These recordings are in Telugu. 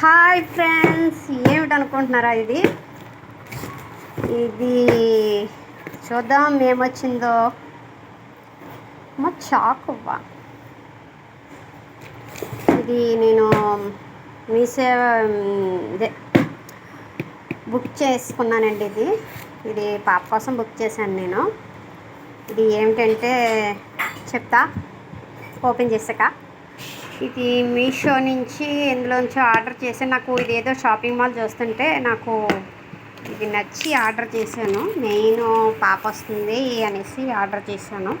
హాయ్ ఫ్రెండ్స్ ఏమిటనుకుంటున్నారా ఇది? ఇది చూద్దాం ఏమొచ్చిందో. మా చాకువ్వ? ఇది నేను మీసే ఇదే బుక్ చేసుకున్నానండి ఇది. ఇది పాప కోసం బుక్ చేశాను నేను. ఇది ఏమిటంటే చెప్తా. ఓపెన్ చేశాక ఇది మీషో నుంచి ఇందులోంచి ఆర్డర్ చేసి నాకు ఇదేదో షాపింగ్ మాల్ చూస్తుంటే నాకు ఇది నచ్చి ఆర్డర్ చేశాను. నేను పాప వస్తుంది అనేసి ఆర్డర్ చేశాను.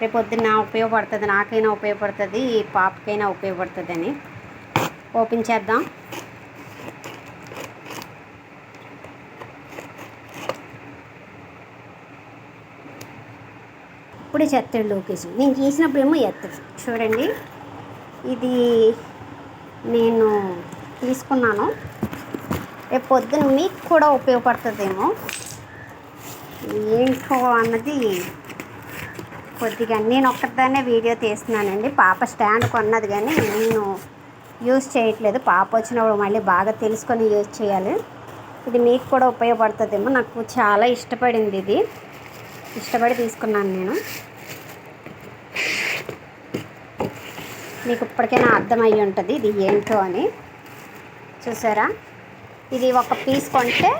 రేపొద్దున రేపు పొద్దున్న ఉపయోగపడుతుంది నాకైనా ఉపయోగపడుతుంది ఈ పాపకైనా ఉపయోగపడుతుంది అని. ఓపెన్ చేద్దాం. ఇప్పుడే చేస్తాడు లోకేష్ నేను చేసినప్పుడు ఏమో చూడండి. ఇది నేను తీసుకున్నాను. రేపు పొద్దున్న మీకు కూడా ఉపయోగపడుతుందేమో. ఏంటో అన్నది కొద్దిగా నేను ఒక్కదానే వీడియో తీస్తున్నానండి. పాప స్టాండ్ కొన్నది కానీ నేను యూజ్ చేయట్లేదు. పాప వచ్చినప్పుడు మళ్ళీ బాగా తెలుసుకొని యూజ్ చేయాలి. ఇది మీకు కూడా ఉపయోగపడుతుందేమో. నాకు చాలా ఇష్టపడింది ఇది. ఇష్టపడి తీసుకున్నాను నేను. మీకు ఇప్పటికైనా అర్థమయ్యి ఉంటుంది ఇది ఏంటో అని. చూసారా? ఇది ఒక పీస్ కొంటే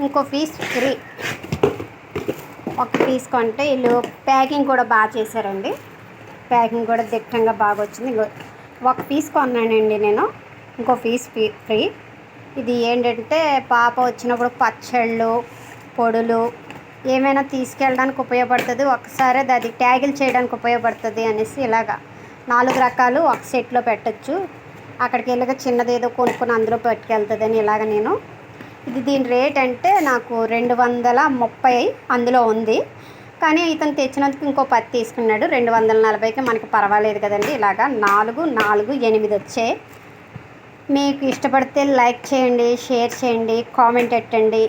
ఇంకో పీస్ ఫ్రీ ఒక పీస్ కొంటే వీళ్ళు ప్యాకింగ్ కూడా బాగా చేశారండి. ప్యాకింగ్ కూడా దిట్టంగా బాగా వచ్చింది. ఒక పీస్ కొన్నానండి నేను. ఇంకో పీస్ ఫ్రీ ఇది ఏంటంటే పాప వచ్చినప్పుడు పచ్చళ్ళు పొడులు ఏమైనా తీసుకెళ్ళడానికి ఉపయోగపడుతుంది ఒకసారి అది ట్యాగిల్ చేయడానికి ఉపయోగపడుతుంది అనేసి ఇలాగా నాలుగు రకాలు ఒక సెట్లో పెట్టచ్చు. అక్కడికి వెళ్ళగా చిన్నది ఏదో కొనుక్కొని అందులో పట్టుకెళ్తుందని ఇలాగ నేను. ఇది దీని రేట్ అంటే నాకు రెండు వందల ముప్పై అందులో ఉంది. కానీ ఇతను తెచ్చినందుకు ఇంకో పత్తి తీసుకున్నాడు. రెండు వందల నలభైకి మనకి పర్వాలేదు కదండి. ఇలాగా నాలుగు నాలుగు ఎనిమిది వచ్చాయి మీకు ఇష్టపడితే లైక్ చేయండి షేర్ చేయండి కామెంట్ పెట్టండి.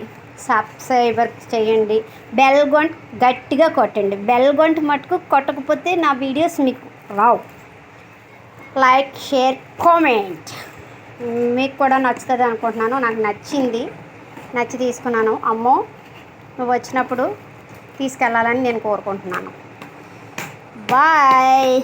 సబ్స్క్రైబర్ చేయండి. బెల్ గొంట్ గట్టిగా కొట్టండి. బెల్ గొంట్ మటుకు కొట్టకపోతే నా వీడియోస్ మీకు రావు. Like share comment. మీకు కూడా నచ్చుతుంది అనుకుంటున్నాను. నాకు నచ్చింది. నచ్చి తీసుకున్నాను. అమ్మో నువ్వు వచ్చినప్పుడు తీసుకెళ్ళాలని నేను కోరుకుంటున్నాను. బాయ్.